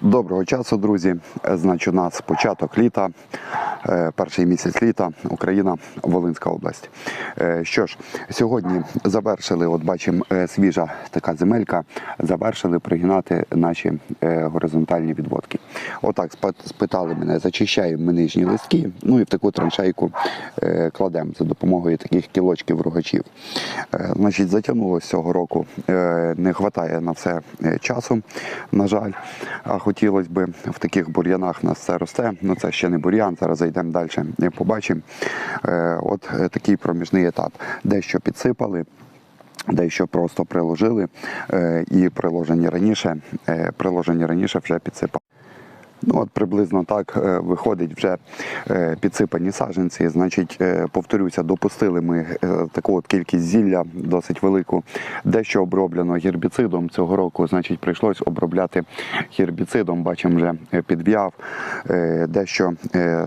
Доброго часу, друзі. Е, Значить, у нас початок літа, перший місяць літа, Україна, Волинська область. Е, Що ж, сьогодні завершили, от бачимо, е, свіжа така земелька, завершили пригинати наші е, горизонтальні відводки. Отак спитали мене, зачищаємо ми нижні листки, ну і в таку траншейку е, кладемо за допомогою таких кілочків рогачів. Е, Значить, затягнулося цього року. е, Не вистачає на все е, часу, на жаль. А хотілося б в таких бур'янах нас все росте. Ну це ще не бур'ян. Зараз зайдемо далі побачимо. Е, От е, такий проміжний етап. Дещо підсипали. Дещо просто приложили е, і приложені раніше, приложені раніше вже підсипали. Ну, от приблизно так е, виходить вже е, підсипані саджанці. Значить, е, повторюся, допустили ми таку от кількість зілля досить велику. Дещо оброблено гербіцидом цього року, значить, прийшлось обробляти гербіцидом. Бачимо, вже підв'яв. Дещо,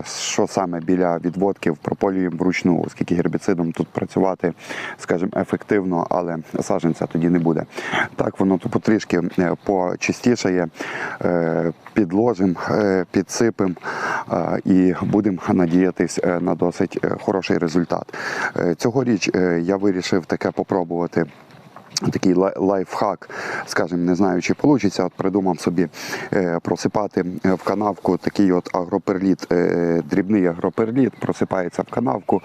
що саме біля відводків, прополюємо вручну, оскільки гербіцидом тут працювати, скажімо, ефективно, але саджанця тоді не буде. Так воно потрішки почистішає, підложимо, е, підсипемо е, і будемо надіятись е, на досить хороший результат. Цьогоріч я вирішив таке попробувати. Такий лайфхак, скажімо, не знаю, чи вийде, от придумав собі е, просипати е, в канавку такий от агроперліт, е, дрібний агроперліт, просипається в канавку,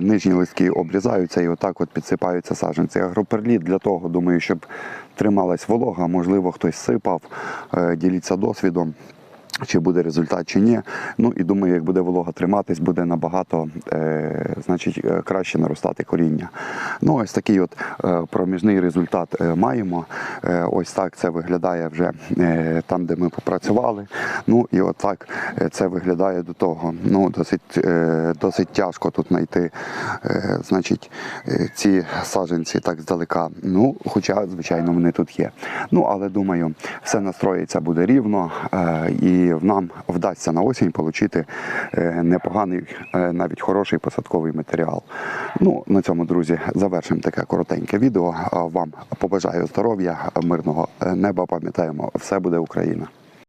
нижні листки обрізаються і отак от підсипаються саджанці. Агроперліт для того, думаю, щоб трималась волога, можливо, хтось сипав, діліться досвідом. Чи буде результат, чи ні. Ну і думаю, як буде волога триматись, буде набагато е, значить, е, краще наростати коріння. Ну, ось такий от е, проміжний результат е, маємо. Ось так це виглядає вже там, де ми попрацювали. Ну і от так е, це виглядає до того. Ну, досить, е, досить тяжко тут знайти е, значить, ці саджанці так здалека. Ну, хоча, звичайно, вони тут є. Ну, але думаю, все настроїться буде рівно, е, і нам вдасться на осінь отримати непоганий, е, навіть хороший посадковий матеріал. Ну, на цьому, друзі, завершимо таке коротеньке відео. Вам побажаю здоров'я, мирного неба. Пам'ятаємо, все буде Україна.